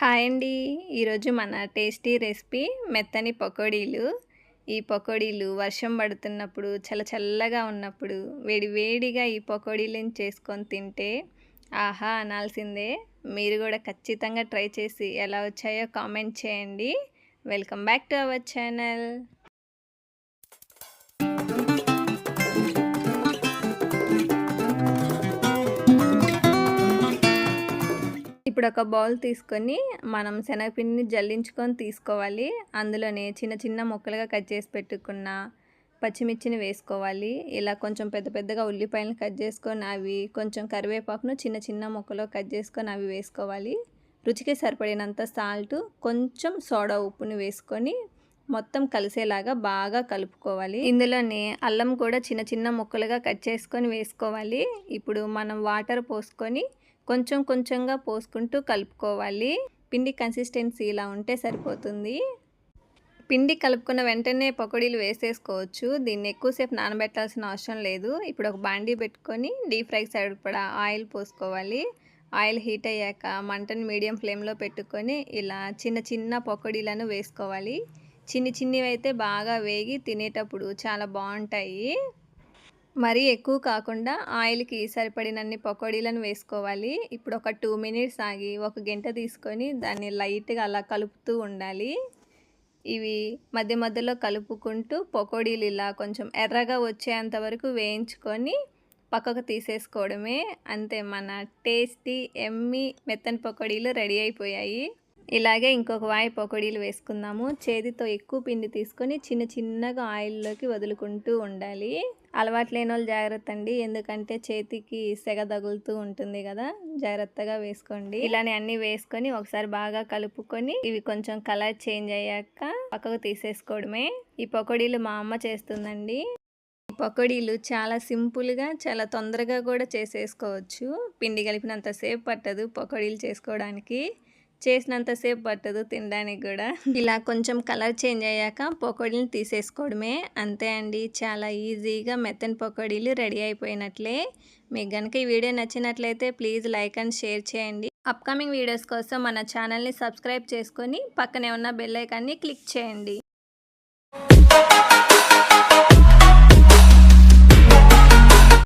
Hi అండి. ఈరోజు మన టేస్టీ రెసిపీ మెత్తని పకోడీలు. ఈ పకోడీలు వర్షం పడుతున్నప్పుడు చల్ల చల్లగా ఉన్నప్పుడు వేడివేడిగా ఈ పకోడీలను చేసుకొని తింటే ఆహా అనాల్సిందే. మీరు కూడా ఖచ్చితంగా ట్రై చేసి ఎలా వచ్చాయో కామెంట్ చేయండి. Welcome back to our channel. ఇప్పుడు ఒక బౌల్ తీసుకొని మనం శనగపిండిని జల్లించుకొని తీసుకోవాలి. అందులోనే చిన్న చిన్న ముక్కలుగా కట్ చేసి పెట్టుకున్న పచ్చిమిర్చిని వేసుకోవాలి. ఇలా కొంచెం పెద్ద పెద్దగా ఉల్లిపాయలను కట్ చేసుకొని అవి కొంచెం కరివేపాకును చిన్న చిన్న ముక్కలో కట్ చేసుకొని అవి వేసుకోవాలి. రుచికి సరిపడినంత సాల్ట్ కొంచెం సోడా ఉప్పుని వేసుకొని మొత్తం కలిసేలాగా బాగా కలుపుకోవాలి. ఇందులోనే అల్లం కూడా చిన్న చిన్న ముక్కలుగా కట్ చేసుకొని వేసుకోవాలి. ఇప్పుడు మనం వాటర్ పోసుకొని కొంచెం కొంచెంగా పోసుకుంటూ కలుపుకోవాలి. పిండి కన్సిస్టెన్సీ ఇలా ఉంటే సరిపోతుంది. పిండి కలుపుకున్న వెంటనే పకోడీలు వేసేసుకోవచ్చు. దీన్ని ఎక్కువసేపు నానబెట్టాల్సిన అవసరం లేదు. ఇప్పుడు ఒక బాండీ పెట్టుకొని డీప్ ఫ్రై సరిపడా ఆయిల్ పోసుకోవాలి. ఆయిల్ హీట్ అయ్యాక మంటను మీడియం ఫ్లేమ్లో పెట్టుకొని ఇలా చిన్న చిన్న పకోడీలను వేసుకోవాలి. చిన్ని చిన్నవి అయితే బాగా వేగి తినేటప్పుడు చాలా బాగుంటాయి. మరీ ఎక్కువ కాకుండా ఆయిల్కి సరిపడినన్ని పకోడీలను వేసుకోవాలి. ఇప్పుడు ఒక టూ మినిట్స్ ఆగి ఒక గంట తీసుకొని దాన్ని లైట్గా అలా కలుపుతూ ఉండాలి. ఇవి మధ్య మధ్యలో కలుపుకుంటూ పకోడీలు ఇలా కొంచెం ఎర్రగా వచ్చేంత వరకు వేయించుకొని పక్కకు తీసేసుకోవడమే. అంతే మన టేస్టీ ఎమ్మి మెత్తని పకోడీలు రెడీ అయిపోయాయి. ఇలాగే ఇంకొక వాయి పకోడీలు వేసుకుందాము. చేతితో ఎక్కువ పిండి తీసుకొని చిన్న చిన్నగా ఆయిల్లోకి వదులుకుంటూ ఉండాలి. అలవాటు లేని వాళ్ళు జాగ్రత్త అండి. ఎందుకంటే చేతికి సెగ తగులుతూ ఉంటుంది కదా. జాగ్రత్తగా వేసుకోండి. ఇలానే అన్ని వేసుకొని ఒకసారి బాగా కలుపుకొని ఇవి కొంచెం కలర్ చేంజ్ అయ్యాక పక్కకు తీసేసుకోవడమే. ఈ పకోడీలు మా అమ్మ చేస్తుందండి. పకోడీలు చాలా సింపుల్గా చాలా తొందరగా కూడా చేసేసుకోవచ్చు. పిండి కలిపినంతసేపు పట్టదు పకోడీలు చేసుకోవడానికి. చేసినంతసేపు పట్టదు తినడానికి కూడా. ఇలా కొంచెం కలర్ చేంజ్ అయ్యాక పకోడీని తీసేసుకోవడమే. అంతే అండి. చాలా ఈజీగా మెత్తని పకోడీలు రెడీ అయిపోయినట్లే. మీకు కనుక ఈ వీడియో నచ్చినట్లయితే ప్లీజ్ లైక్ అండ్ షేర్ చేయండి. అప్కమింగ్ వీడియోస్ కోసం మన ఛానల్ని సబ్స్క్రైబ్ చేసుకొని పక్కనే ఉన్న బెల్ ఐకాన్ని క్లిక్ చేయండి.